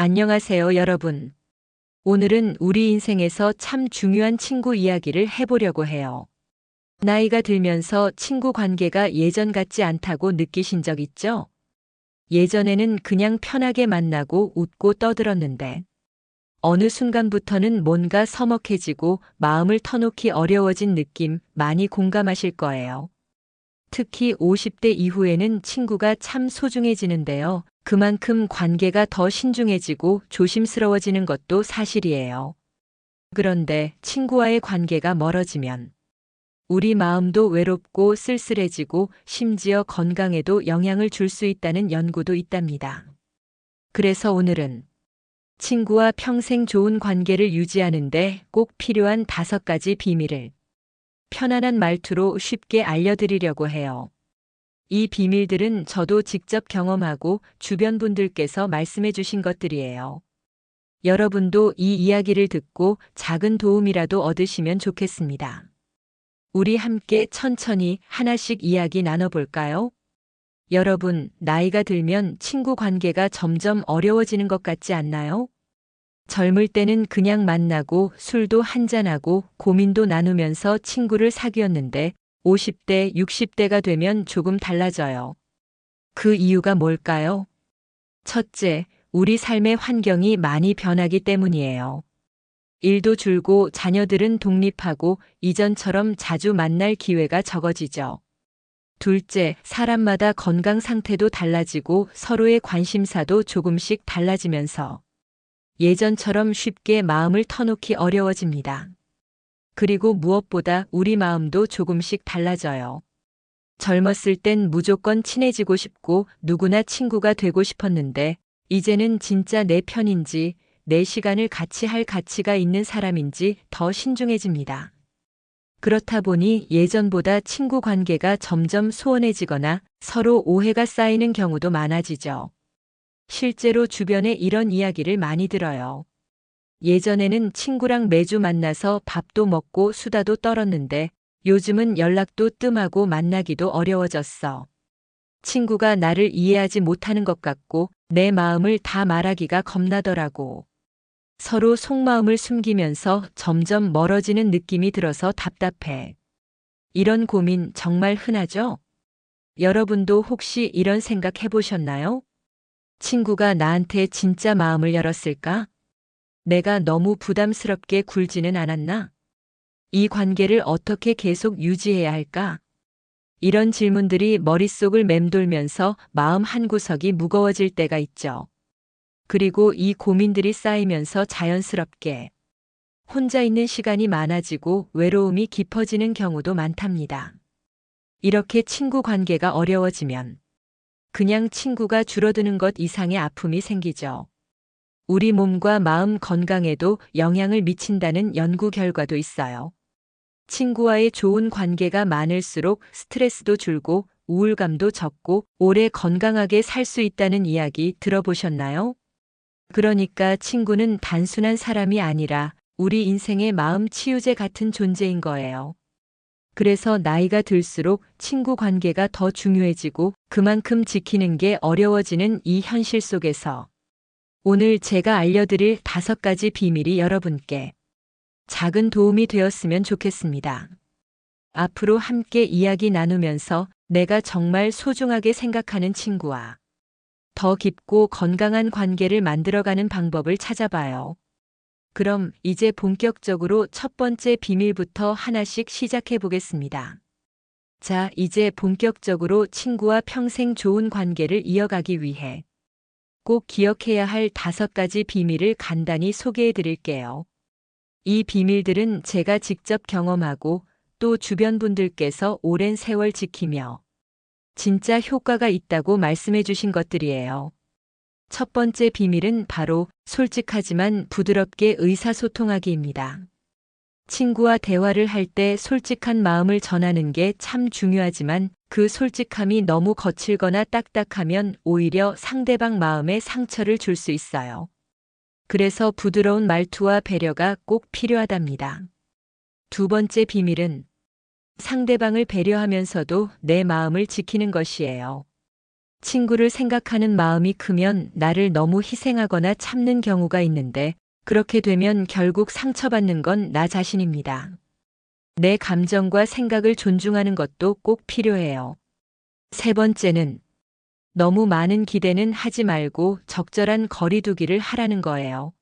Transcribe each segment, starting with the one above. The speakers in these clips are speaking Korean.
안녕하세요, 여러분. 오늘은 우리 인생에서 참 중요한 친구 이야기를 해보려고 해요. 나이가 들면서 친구 관계가 예전 같지 않다고 느끼신 적 있죠? 예전에는 그냥 편하게 만나고 웃고 떠들었는데, 어느 순간부터는 뭔가 서먹해지고 마음을 터놓기 어려워진 느낌 많이 공감하실 거예요. 특히 50대 이후에는 친구가 참 소중해지는데요. 그만큼 관계가 더 신중해지고 조심스러워지는 것도 사실이에요. 그런데 친구와의 관계가 멀어지면 우리 마음도 외롭고 쓸쓸해지고 심지어 건강에도 영향을 줄 수 있다는 연구도 있답니다. 그래서 오늘은 친구와 평생 좋은 관계를 유지하는데 꼭 필요한 다섯 가지 비밀을 편안한 말투로 쉽게 알려드리려고 해요. 이 비밀들은 저도 직접 경험하고 주변 분들께서 말씀해 주신 것들이에요. 여러분도 이 이야기를 듣고 작은 도움이라도 얻으시면 좋겠습니다. 우리 함께 천천히 하나씩 이야기 나눠볼까요? 여러분, 나이가 들면 친구 관계가 점점 어려워지는 것 같지 않나요? 젊을 때는 그냥 만나고 술도 한잔하고 고민도 나누면서 친구를 사귀었는데 50대, 60대가 되면 조금 달라져요. 그 이유가 뭘까요? 첫째, 우리 삶의 환경이 많이 변하기 때문이에요. 일도 줄고 자녀들은 독립하고 이전처럼 자주 만날 기회가 적어지죠. 둘째, 사람마다 건강 상태도 달라지고 서로의 관심사도 조금씩 달라지면서 예전처럼 쉽게 마음을 터놓기 어려워집니다. 그리고 무엇보다 우리 마음도 조금씩 달라져요. 젊었을 땐 무조건 친해지고 싶고 누구나 친구가 되고 싶었는데 이제는 진짜 내 편인지 내 시간을 같이 할 가치가 있는 사람인지 더 신중해집니다. 그렇다 보니 예전보다 친구 관계가 점점 소원해지거나 서로 오해가 쌓이는 경우도 많아지죠. 실제로 주변에 이런 이야기를 많이 들어요. 예전에는 친구랑 매주 만나서 밥도 먹고 수다도 떨었는데 요즘은 연락도 뜸하고 만나기도 어려워졌어. 친구가 나를 이해하지 못하는 것 같고 내 마음을 다 말하기가 겁나더라고. 서로 속마음을 숨기면서 점점 멀어지는 느낌이 들어서 답답해. 이런 고민 정말 흔하죠? 여러분도 혹시 이런 생각 해보셨나요? 친구가 나한테 진짜 마음을 열었을까? 내가 너무 부담스럽게 굴지는 않았나? 이 관계를 어떻게 계속 유지해야 할까? 이런 질문들이 머릿속을 맴돌면서 마음 한구석이 무거워질 때가 있죠. 그리고 이 고민들이 쌓이면서 자연스럽게 혼자 있는 시간이 많아지고 외로움이 깊어지는 경우도 많답니다. 이렇게 친구 관계가 어려워지면 그냥 친구가 줄어드는 것 이상의 아픔이 생기죠. 우리 몸과 마음 건강에도 영향을 미친다는 연구 결과도 있어요. 친구와의 좋은 관계가 많을수록 스트레스도 줄고 우울감도 적고 오래 건강하게 살 수 있다는 이야기 들어보셨나요? 그러니까 친구는 단순한 사람이 아니라 우리 인생의 마음 치유제 같은 존재인 거예요. 그래서 나이가 들수록 친구 관계가 더 중요해지고 그만큼 지키는 게 어려워지는 이 현실 속에서 오늘 제가 알려드릴 다섯 가지 비밀이 여러분께 작은 도움이 되었으면 좋겠습니다. 앞으로 함께 이야기 나누면서 내가 정말 소중하게 생각하는 친구와 더 깊고 건강한 관계를 만들어가는 방법을 찾아봐요. 그럼 이제 본격적으로 첫 번째 비밀부터 하나씩 시작해 보겠습니다. 자, 이제 본격적으로 친구와 평생 좋은 관계를 이어가기 위해 꼭 기억해야 할 다섯 가지 비밀을 간단히 소개해 드릴게요. 이 비밀들은 제가 직접 경험하고 또 주변 분들께서 오랜 세월 지키며 진짜 효과가 있다고 말씀해 주신 것들이에요. 첫 번째 비밀은 바로 솔직하지만 부드럽게 의사소통하기입니다. 친구와 대화를 할 때 솔직한 마음을 전하는 게 참 중요하지만 그 솔직함이 너무 거칠거나 딱딱하면 오히려 상대방 마음에 상처를 줄 수 있어요. 그래서 부드러운 말투와 배려가 꼭 필요하답니다. 두 번째 비밀은 상대방을 배려하면서도 내 마음을 지키는 것이에요. 친구를 생각하는 마음이 크면 나를 너무 희생하거나 참는 경우가 있는데 그렇게 되면 결국 상처받는 건 나 자신입니다. 내 감정과 생각을 존중하는 것도 꼭 필요해요. 세 번째는 너무 많은 기대는 하지 말고 적절한 거리두기를 하라는 거예요.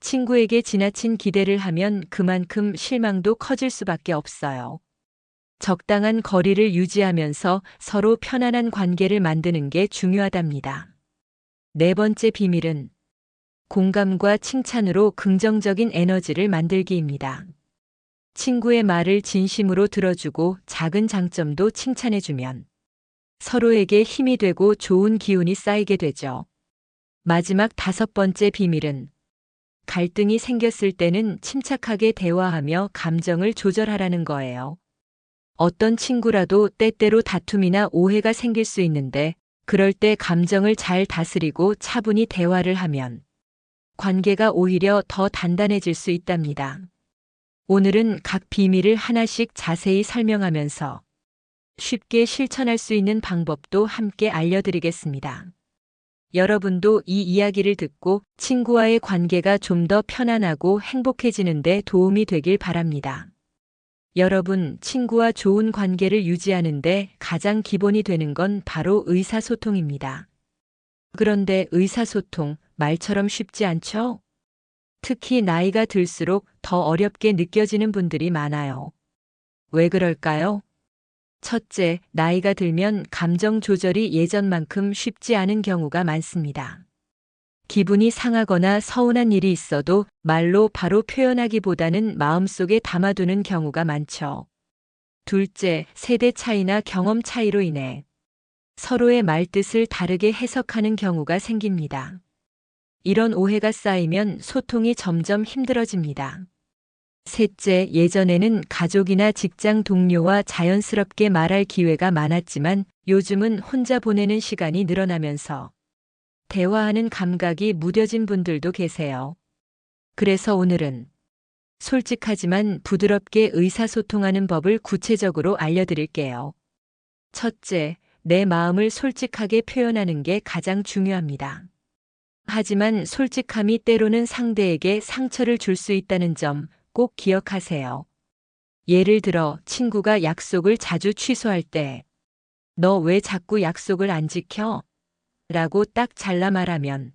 친구에게 지나친 기대를 하면 그만큼 실망도 커질 수밖에 없어요. 적당한 거리를 유지하면서 서로 편안한 관계를 만드는 게 중요하답니다. 네 번째 비밀은 공감과 칭찬으로 긍정적인 에너지를 만들기입니다. 친구의 말을 진심으로 들어주고 작은 장점도 칭찬해주면 서로에게 힘이 되고 좋은 기운이 쌓이게 되죠. 마지막 다섯 번째 비밀은 갈등이 생겼을 때는 침착하게 대화하며 감정을 조절하라는 거예요. 어떤 친구라도 때때로 다툼이나 오해가 생길 수 있는데 그럴 때 감정을 잘 다스리고 차분히 대화를 하면 관계가 오히려 더 단단해질 수 있답니다. 오늘은 각 비밀을 하나씩 자세히 설명하면서 쉽게 실천할 수 있는 방법도 함께 알려드리겠습니다. 여러분도 이 이야기를 듣고 친구와의 관계가 좀 더 편안하고 행복해지는데 도움이 되길 바랍니다. 여러분, 친구와 좋은 관계를 유지하는데 가장 기본이 되는 건 바로 의사소통입니다. 그런데 의사소통, 말처럼 쉽지 않죠? 특히 나이가 들수록 더 어렵게 느껴지는 분들이 많아요. 왜 그럴까요? 첫째, 나이가 들면 감정 조절이 예전만큼 쉽지 않은 경우가 많습니다. 기분이 상하거나 서운한 일이 있어도 말로 바로 표현하기보다는 마음속에 담아두는 경우가 많죠. 둘째, 세대 차이나 경험 차이로 인해 서로의 말뜻을 다르게 해석하는 경우가 생깁니다. 이런 오해가 쌓이면 소통이 점점 힘들어집니다. 셋째, 예전에는 가족이나 직장 동료와 자연스럽게 말할 기회가 많았지만 요즘은 혼자 보내는 시간이 늘어나면서 대화하는 감각이 무뎌진 분들도 계세요. 그래서 오늘은 솔직하지만 부드럽게 의사소통하는 법을 구체적으로 알려드릴게요. 첫째, 내 마음을 솔직하게 표현하는 게 가장 중요합니다. 하지만 솔직함이 때로는 상대에게 상처를 줄 수 있다는 점 꼭 기억하세요. 예를 들어 친구가 약속을 자주 취소할 때, 너 왜 자꾸 약속을 안 지켜? 라고 딱 잘라 말하면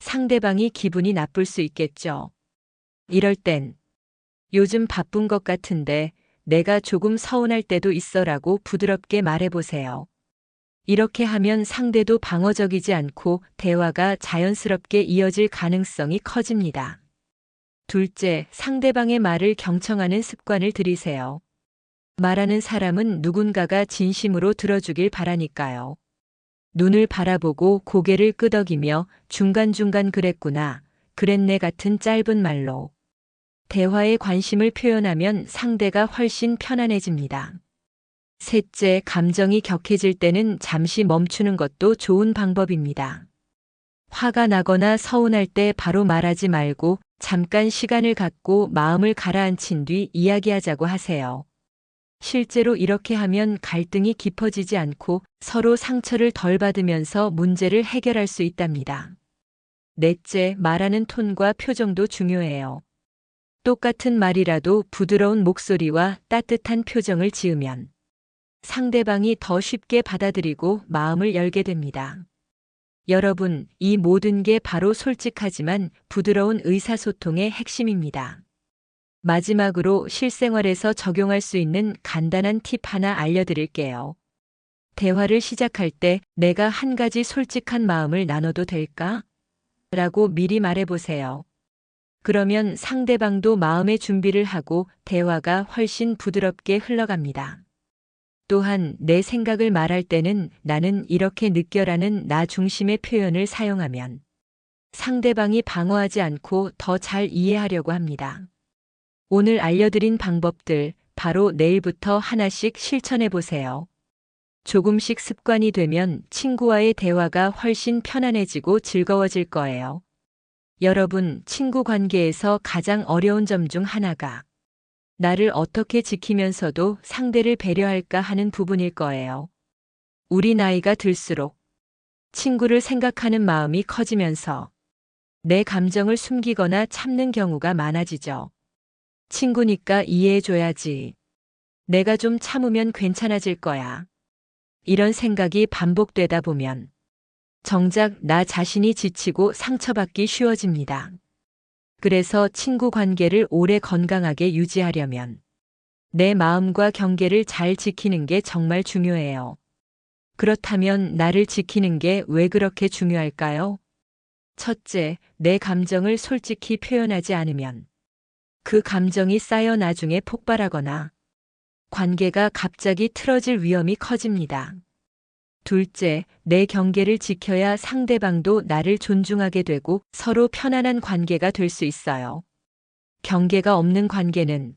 상대방이 기분이 나쁠 수 있겠죠. 이럴 땐 요즘 바쁜 것 같은데 내가 조금 서운할 때도 있어라고 부드럽게 말해보세요. 이렇게 하면 상대도 방어적이지 않고 대화가 자연스럽게 이어질 가능성이 커집니다. 둘째, 상대방의 말을 경청하는 습관을 들이세요. 말하는 사람은 누군가가 진심으로 들어주길 바라니까요. 눈을 바라보고 고개를 끄덕이며 중간중간 그랬구나, 그랬네 같은 짧은 말로 대화에 관심을 표현하면 상대가 훨씬 편안해집니다. 셋째, 감정이 격해질 때는 잠시 멈추는 것도 좋은 방법입니다. 화가 나거나 서운할 때 바로 말하지 말고 잠깐 시간을 갖고 마음을 가라앉힌 뒤 이야기하자고 하세요. 실제로 이렇게 하면 갈등이 깊어지지 않고 서로 상처를 덜 받으면서 문제를 해결할 수 있답니다. 넷째, 말하는 톤과 표정도 중요해요. 똑같은 말이라도 부드러운 목소리와 따뜻한 표정을 지으면 상대방이 더 쉽게 받아들이고 마음을 열게 됩니다. 여러분, 이 모든 게 바로 솔직하지만 부드러운 의사소통의 핵심입니다. 마지막으로 실생활에서 적용할 수 있는 간단한 팁 하나 알려드릴게요. 대화를 시작할 때 내가 한 가지 솔직한 마음을 나눠도 될까? 라고 미리 말해보세요. 그러면 상대방도 마음의 준비를 하고 대화가 훨씬 부드럽게 흘러갑니다. 또한 내 생각을 말할 때는 나는 이렇게 느껴라는 나 중심의 표현을 사용하면 상대방이 방어하지 않고 더 잘 이해하려고 합니다. 오늘 알려드린 방법들 바로 내일부터 하나씩 실천해 보세요. 조금씩 습관이 되면 친구와의 대화가 훨씬 편안해지고 즐거워질 거예요. 여러분, 친구 관계에서 가장 어려운 점 중 하나가 나를 어떻게 지키면서도 상대를 배려할까 하는 부분일 거예요. 우리 나이가 들수록 친구를 생각하는 마음이 커지면서 내 감정을 숨기거나 참는 경우가 많아지죠. 친구니까 이해해줘야지. 내가 좀 참으면 괜찮아질 거야. 이런 생각이 반복되다 보면 정작 나 자신이 지치고 상처받기 쉬워집니다. 그래서 친구 관계를 오래 건강하게 유지하려면 내 마음과 경계를 잘 지키는 게 정말 중요해요. 그렇다면 나를 지키는 게 왜 그렇게 중요할까요? 첫째, 내 감정을 솔직히 표현하지 않으면 그 감정이 쌓여 나중에 폭발하거나 관계가 갑자기 틀어질 위험이 커집니다. 둘째, 내 경계를 지켜야 상대방도 나를 존중하게 되고 서로 편안한 관계가 될 수 있어요. 경계가 없는 관계는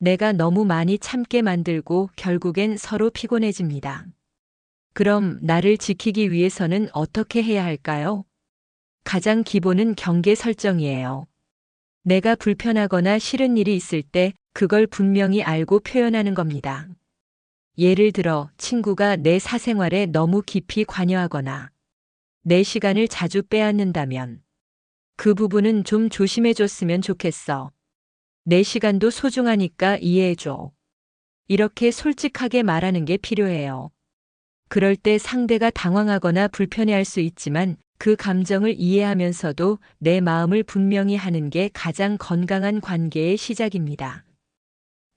내가 너무 많이 참게 만들고 결국엔 서로 피곤해집니다. 그럼 나를 지키기 위해서는 어떻게 해야 할까요? 가장 기본은 경계 설정이에요. 내가 불편하거나 싫은 일이 있을 때 그걸 분명히 알고 표현하는 겁니다. 예를 들어 친구가 내 사생활에 너무 깊이 관여하거나 내 시간을 자주 빼앗는다면 그 부분은 좀 조심해 줬으면 좋겠어. 내 시간도 소중하니까 이해해 줘. 이렇게 솔직하게 말하는 게 필요해요. 그럴 때 상대가 당황하거나 불편해할 수 있지만 그 감정을 이해하면서도 내 마음을 분명히 하는 게 가장 건강한 관계의 시작입니다.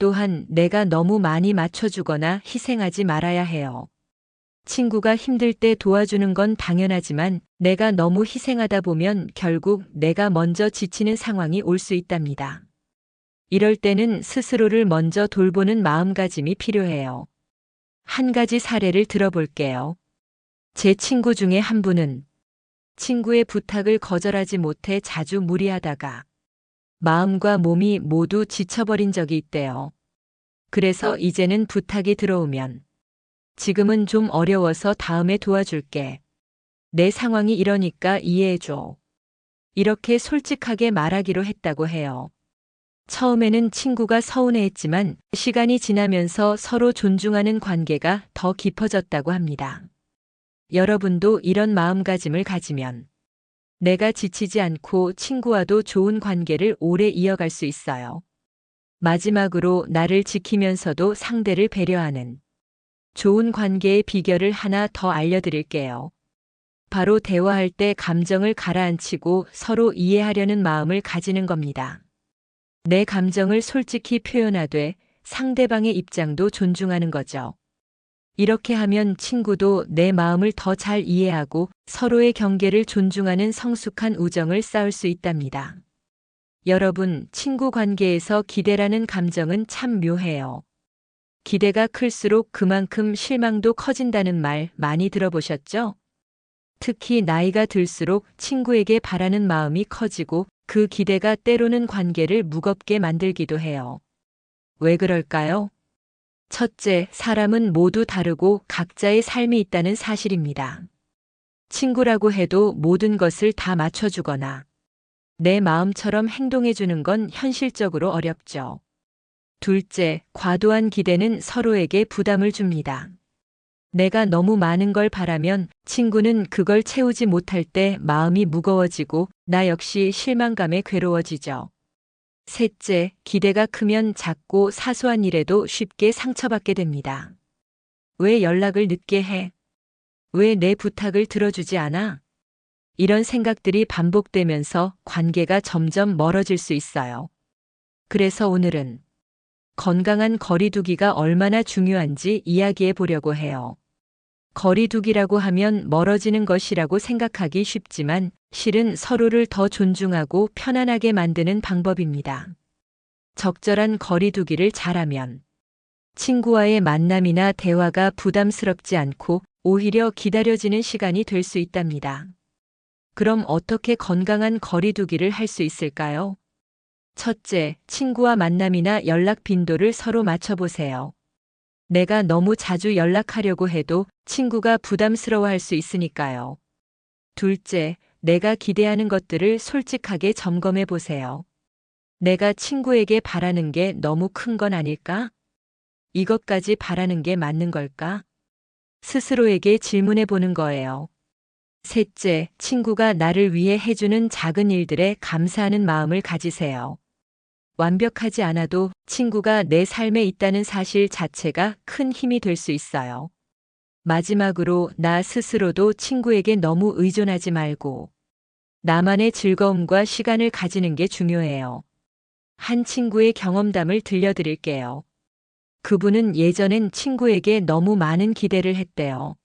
또한 내가 너무 많이 맞춰주거나 희생하지 말아야 해요. 친구가 힘들 때 도와주는 건 당연하지만 내가 너무 희생하다 보면 결국 내가 먼저 지치는 상황이 올 수 있답니다. 이럴 때는 스스로를 먼저 돌보는 마음가짐이 필요해요. 한 가지 사례를 들어볼게요. 제 친구 중에 한 분은 친구의 부탁을 거절하지 못해 자주 무리하다가 마음과 몸이 모두 지쳐버린 적이 있대요. 그래서 이제는 부탁이 들어오면 지금은 좀 어려워서 다음에 도와줄게. 내 상황이 이러니까 이해해줘. 이렇게 솔직하게 말하기로 했다고 해요. 처음에는 친구가 서운해했지만 시간이 지나면서 서로 존중하는 관계가 더 깊어졌다고 합니다. 여러분도 이런 마음가짐을 가지면 내가 지치지 않고 친구와도 좋은 관계를 오래 이어갈 수 있어요. 마지막으로 나를 지키면서도 상대를 배려하는 좋은 관계의 비결을 하나 더 알려드릴게요. 바로 대화할 때 감정을 가라앉히고 서로 이해하려는 마음을 가지는 겁니다. 내 감정을 솔직히 표현하되 상대방의 입장도 존중하는 거죠. 이렇게 하면 친구도 내 마음을 더 잘 이해하고 서로의 경계를 존중하는 성숙한 우정을 쌓을 수 있답니다. 여러분, 친구 관계에서 기대라는 감정은 참 묘해요. 기대가 클수록 그만큼 실망도 커진다는 말 많이 들어보셨죠? 특히 나이가 들수록 친구에게 바라는 마음이 커지고 그 기대가 때로는 관계를 무겁게 만들기도 해요. 왜 그럴까요? 첫째, 사람은 모두 다르고 각자의 삶이 있다는 사실입니다. 친구라고 해도 모든 것을 다 맞춰주거나 내 마음처럼 행동해주는 건 현실적으로 어렵죠. 둘째, 과도한 기대는 서로에게 부담을 줍니다. 내가 너무 많은 걸 바라면 친구는 그걸 채우지 못할 때 마음이 무거워지고 나 역시 실망감에 괴로워지죠. 셋째, 기대가 크면 작고 사소한 일에도 쉽게 상처받게 됩니다. 왜 연락을 늦게 해? 왜 내 부탁을 들어주지 않아? 이런 생각들이 반복되면서 관계가 점점 멀어질 수 있어요. 그래서 오늘은 건강한 거리두기가 얼마나 중요한지 이야기해 보려고 해요. 거리두기라고 하면 멀어지는 것이라고 생각하기 쉽지만 실은 서로를 더 존중하고 편안하게 만드는 방법입니다. 적절한 거리두기를 잘하면 친구와의 만남이나 대화가 부담스럽지 않고 오히려 기다려지는 시간이 될 수 있답니다. 그럼 어떻게 건강한 거리두기를 할 수 있을까요? 첫째, 친구와 만남이나 연락 빈도를 서로 맞춰보세요. 내가 너무 자주 연락하려고 해도 친구가 부담스러워할 수 있으니까요. 둘째, 내가 기대하는 것들을 솔직하게 점검해 보세요. 내가 친구에게 바라는 게 너무 큰 건 아닐까? 이것까지 바라는 게 맞는 걸까? 스스로에게 질문해 보는 거예요. 셋째, 친구가 나를 위해 해주는 작은 일들에 감사하는 마음을 가지세요. 완벽하지 않아도 친구가 내 삶에 있다는 사실 자체가 큰 힘이 될 수 있어요. 마지막으로 나 스스로도 친구에게 너무 의존하지 말고 나만의 즐거움과 시간을 가지는 게 중요해요. 한 친구의 경험담을 들려드릴게요. 그분은 예전엔 친구에게 너무 많은 기대를 했대요.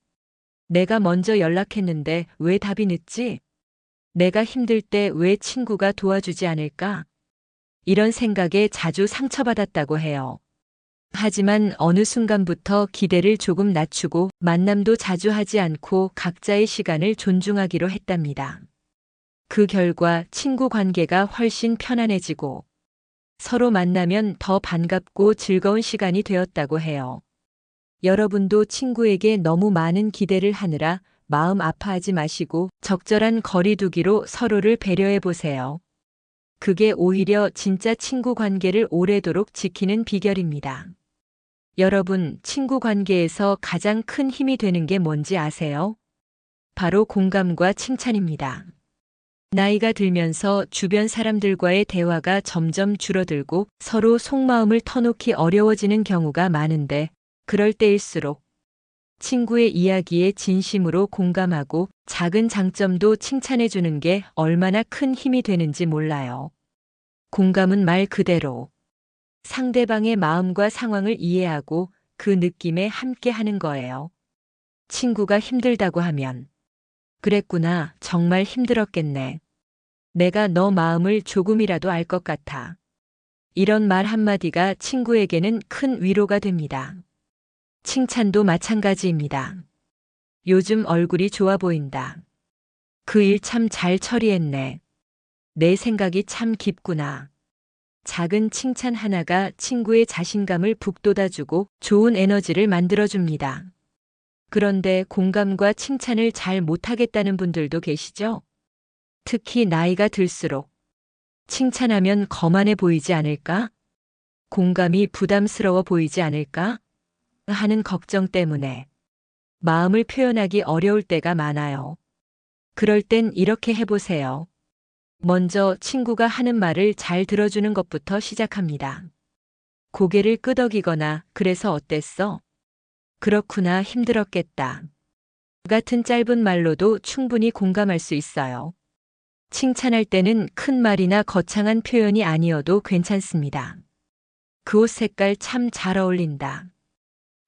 내가 먼저 연락했는데 왜 답이 늦지? 내가 힘들 때 왜 친구가 도와주지 않을까? 이런 생각에 자주 상처받았다고 해요. 하지만 어느 순간부터 기대를 조금 낮추고 만남도 자주 하지 않고 각자의 시간을 존중하기로 했답니다. 그 결과 친구 관계가 훨씬 편안해지고 서로 만나면 더 반갑고 즐거운 시간이 되었다고 해요. 여러분도 친구에게 너무 많은 기대를 하느라 마음 아파하지 마시고 적절한 거리두기로 서로를 배려해 보세요. 그게 오히려 진짜 친구 관계를 오래도록 지키는 비결입니다. 여러분, 친구 관계에서 가장 큰 힘이 되는 게 뭔지 아세요? 바로 공감과 칭찬입니다. 나이가 들면서 주변 사람들과의 대화가 점점 줄어들고 서로 속마음을 터놓기 어려워지는 경우가 많은데 그럴 때일수록 친구의 이야기에 진심으로 공감하고 작은 장점도 칭찬해 주는 게 얼마나 큰 힘이 되는지 몰라요. 공감은 말 그대로 상대방의 마음과 상황을 이해하고 그 느낌에 함께 하는 거예요. 친구가 힘들다고 하면 그랬구나. 정말 힘들었겠네. 내가 너 마음을 조금이라도 알 것 같아. 이런 말 한마디가 친구에게는 큰 위로가 됩니다. 칭찬도 마찬가지입니다. 요즘 얼굴이 좋아 보인다. 그 일 참 잘 처리했네. 내 생각이 참 깊구나. 작은 칭찬 하나가 친구의 자신감을 북돋아주고 좋은 에너지를 만들어줍니다. 그런데 공감과 칭찬을 잘 못하겠다는 분들도 계시죠? 특히 나이가 들수록 칭찬하면 거만해 보이지 않을까? 공감이 부담스러워 보이지 않을까? 하는 걱정 때문에 마음을 표현하기 어려울 때가 많아요. 그럴 땐 이렇게 해보세요. 먼저 친구가 하는 말을 잘 들어주는 것부터 시작합니다. 고개를 끄덕이거나 그래서 어땠어? 그렇구나 힘들었겠다. 같은 짧은 말로도 충분히 공감할 수 있어요. 칭찬할 때는 큰 말이나 거창한 표현이 아니어도 괜찮습니다. 그 옷 색깔 참 잘 어울린다.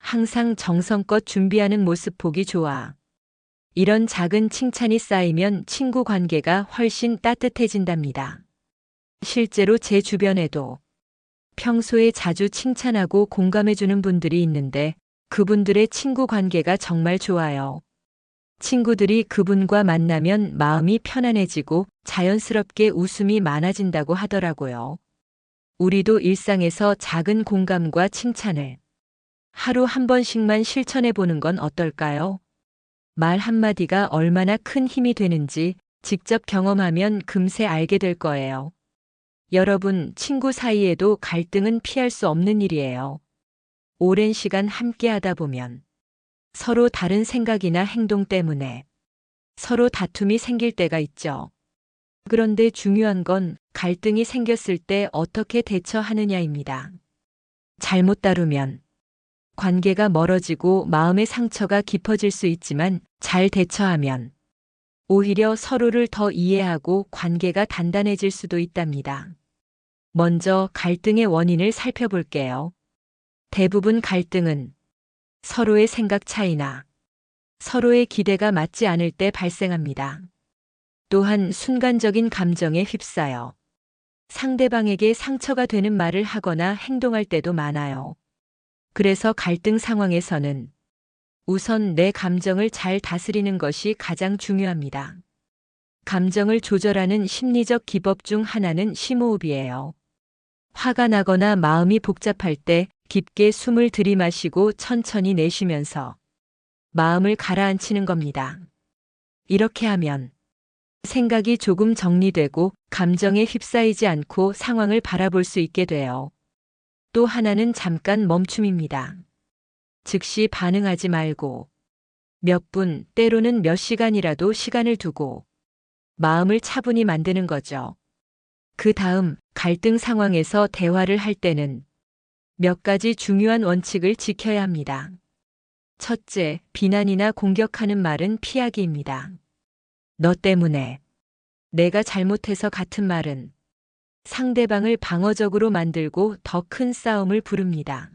항상 정성껏 준비하는 모습 보기 좋아. 이런 작은 칭찬이 쌓이면 친구 관계가 훨씬 따뜻해진답니다. 실제로 제 주변에도 평소에 자주 칭찬하고 공감해주는 분들이 있는데 그분들의 친구 관계가 정말 좋아요. 친구들이 그분과 만나면 마음이 편안해지고 자연스럽게 웃음이 많아진다고 하더라고요. 우리도 일상에서 작은 공감과 칭찬을 하루 한 번씩만 실천해 보는 건 어떨까요? 말 한마디가 얼마나 큰 힘이 되는지 직접 경험하면 금세 알게 될 거예요. 여러분, 친구 사이에도 갈등은 피할 수 없는 일이에요. 오랜 시간 함께 하다 보면 서로 다른 생각이나 행동 때문에 서로 다툼이 생길 때가 있죠. 그런데 중요한 건 갈등이 생겼을 때 어떻게 대처하느냐입니다. 잘못 다루면 관계가 멀어지고 마음의 상처가 깊어질 수 있지만 잘 대처하면 오히려 서로를 더 이해하고 관계가 단단해질 수도 있답니다. 먼저 갈등의 원인을 살펴볼게요. 대부분 갈등은 서로의 생각 차이나 서로의 기대가 맞지 않을 때 발생합니다. 또한 순간적인 감정에 휩싸여 상대방에게 상처가 되는 말을 하거나 행동할 때도 많아요. 그래서 갈등 상황에서는 우선 내 감정을 잘 다스리는 것이 가장 중요합니다. 감정을 조절하는 심리적 기법 중 하나는 심호흡이에요. 화가 나거나 마음이 복잡할 때 깊게 숨을 들이마시고 천천히 내쉬면서 마음을 가라앉히는 겁니다. 이렇게 하면 생각이 조금 정리되고 감정에 휩싸이지 않고 상황을 바라볼 수 있게 돼요. 또 하나는 잠깐 멈춤입니다. 즉시 반응하지 말고 몇 분, 때로는 몇 시간이라도 시간을 두고 마음을 차분히 만드는 거죠. 그 다음 갈등 상황에서 대화를 할 때는 몇 가지 중요한 원칙을 지켜야 합니다. 첫째, 비난이나 공격하는 말은 피하기입니다. 너 때문에 내가 잘못해서 같은 말은 상대방을 방어적으로 만들고 더 큰 싸움을 부릅니다.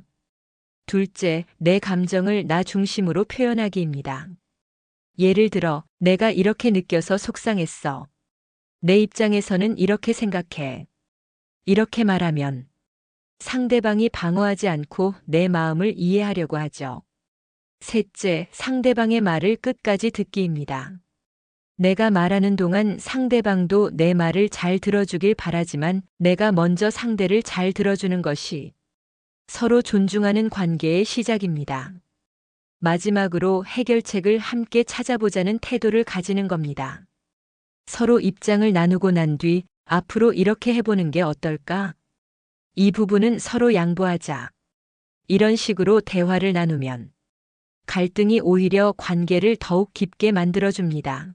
둘째, 내 감정을 나 중심으로 표현하기입니다. 예를 들어, 내가 이렇게 느껴서 속상했어. 내 입장에서는 이렇게 생각해. 이렇게 말하면 상대방이 방어하지 않고 내 마음을 이해하려고 하죠. 셋째, 상대방의 말을 끝까지 듣기입니다. 내가 말하는 동안 상대방도 내 말을 잘 들어주길 바라지만 내가 먼저 상대를 잘 들어주는 것이 서로 존중하는 관계의 시작입니다. 마지막으로 해결책을 함께 찾아보자는 태도를 가지는 겁니다. 서로 입장을 나누고 난 뒤 앞으로 이렇게 해보는 게 어떨까? 이 부분은 서로 양보하자. 이런 식으로 대화를 나누면 갈등이 오히려 관계를 더욱 깊게 만들어줍니다.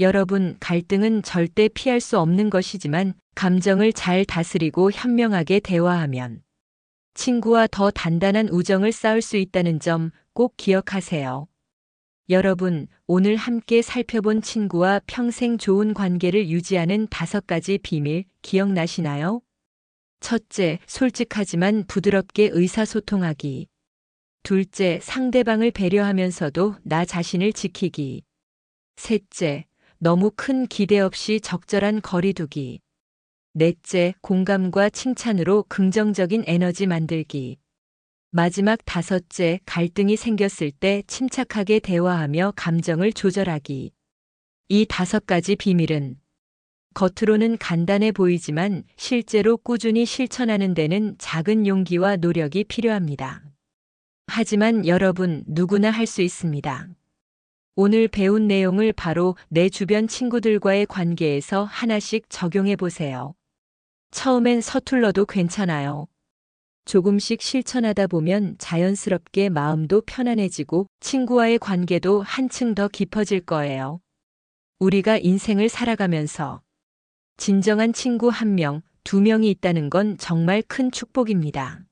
여러분, 갈등은 절대 피할 수 없는 것이지만 감정을 잘 다스리고 현명하게 대화하면 친구와 더 단단한 우정을 쌓을 수 있다는 점 꼭 기억하세요. 여러분, 오늘 함께 살펴본 친구와 평생 좋은 관계를 유지하는 다섯 가지 비밀 기억나시나요? 첫째, 솔직하지만 부드럽게 의사소통하기. 둘째, 상대방을 배려하면서도 나 자신을 지키기. 셋째, 너무 큰 기대 없이 적절한 거리두기. 넷째, 공감과 칭찬으로 긍정적인 에너지 만들기. 마지막 다섯째, 갈등이 생겼을 때 침착하게 대화하며 감정을 조절하기. 이 다섯 가지 비밀은 겉으로는 간단해 보이지만 실제로 꾸준히 실천하는 데는 작은 용기와 노력이 필요합니다. 하지만 여러분 누구나 할 수 있습니다. 오늘 배운 내용을 바로 내 주변 친구들과의 관계에서 하나씩 적용해 보세요. 처음엔 서툴러도 괜찮아요. 조금씩 실천하다 보면 자연스럽게 마음도 편안해지고 친구와의 관계도 한층 더 깊어질 거예요. 우리가 인생을 살아가면서 진정한 친구 한 명, 두 명이 있다는 건 정말 큰 축복입니다.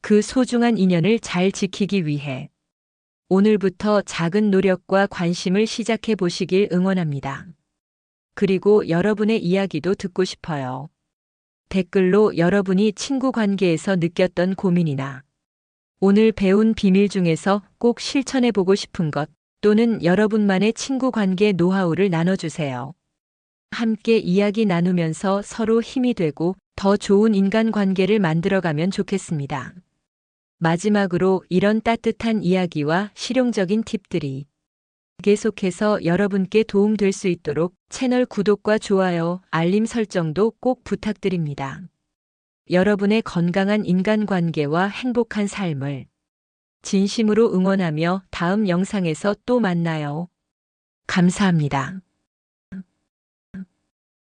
그 소중한 인연을 잘 지키기 위해 오늘부터 작은 노력과 관심을 시작해 보시길 응원합니다. 그리고 여러분의 이야기도 듣고 싶어요. 댓글로 여러분이 친구 관계에서 느꼈던 고민이나 오늘 배운 비밀 중에서 꼭 실천해 보고 싶은 것 또는 여러분만의 친구 관계 노하우를 나눠주세요. 함께 이야기 나누면서 서로 힘이 되고 더 좋은 인간 관계를 만들어가면 좋겠습니다. 마지막으로 이런 따뜻한 이야기와 실용적인 팁들이 계속해서 여러분께 도움될 수 있도록 채널 구독과 좋아요, 알림 설정도 꼭 부탁드립니다. 여러분의 건강한 인간관계와 행복한 삶을 진심으로 응원하며 다음 영상에서 또 만나요. 감사합니다.